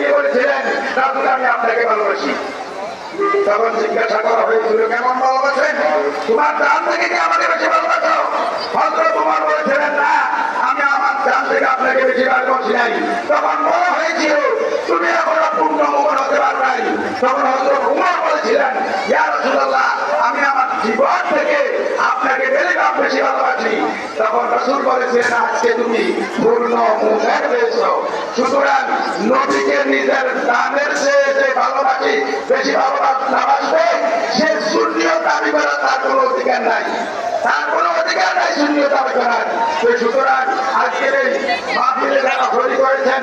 বিয়ে করেছিলেন দাদু আমি আপনাকে ভালোবাসি। তখন জিজ্ঞাসা করা হয়েছিল, কেমন ভালোবাসেন? তোমার দান থেকে কি আমাকে বেশি ভালোবাসো? ভদ্র তোমার বলেছিলেন, না, আমি আমার দান থেকে আপনাকে বেশি ভালোবাসি নাই। তখন বলা হয়েছিল, তুমি এখনও পূর্ণ মোবাইল হতে পারো নাই। তখন হয়তো উমর বলেছিলেন ইয়ার রসুল্লাহ আমি আমার জীবন থেকে আপনাকে বেশি বেশি ভালোবাসি। তখন রসুল বলেছিলেন, আজকে তুমি পূর্ণ মুখের পেয়েছ সুতরাং নবীকে নিজের দানের চেয়ে যে ভালোবাসি, বেশি ভালোবাসবে সে দাবি তার কোনো অধিকার নাই। তার কোনো অধিকার নাই শূন্য দাবি করার। সুতরাং এই মাহফিলে যারা করেছেন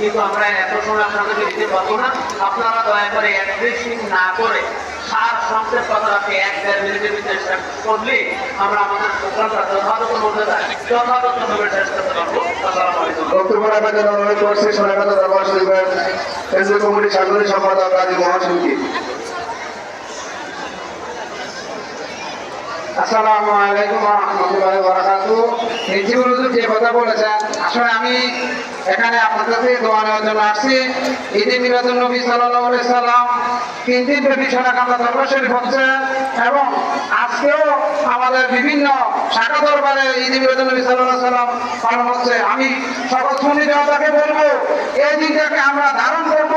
কিন্তু আমরা এত সময় আপনাদেরকে দিতে পারব না। আপনারা দয়া করে অ্যাড্রেসিং না করে সার সংক্ষেপ কথাটাকে এক দেড় মিনিটের ভিতরে শেষ করলে আমরা আমাদের প্রোগ্রামটা যথাযথ মধ্যে যথাযথভাবে শেষ করতে পারব। সম্পাদক কাজী মহাসিংকে আসসালামু আলাইকুম রহমতুল্লাহ বারাকাতু। যে কথা বলেছেন, আসলে আমি এখানে আপনাদের থেকে দোয়া নেওয়ার জন্য আসছি। ঈদে মিলাদুল নবী সাল্লাল্লাহু আলাইহি সাল্লাম তিন দিন ব্যাপী দরবার শরীফ হচ্ছে এবং আজকেও আমাদের বিভিন্ন শাখা দরবারে ঈদে মিলাদুল নবী সাল্লাল্লাহু সাল্লাম পালন হচ্ছে। আমি সকল সুন্নি জনতাকে বলব, এই দিনটাকে আমরা ধারণ করব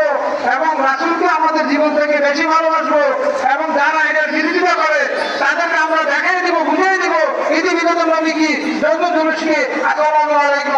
এবং রাসূলকে আমাদের জীবন থেকে বেশি ভালোবাসবো এবং যারা এটার বিরোধিতা করে, তাদেরকে আমরা দেখাই দিব বুঝিয়ে দিব ইতি বিনোদন নবী কি যৌন জুলুসকে আসসালামু আলাইকুম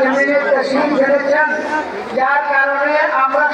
জমিনে তসলিম ফেলেছেন যার কারণে আমরা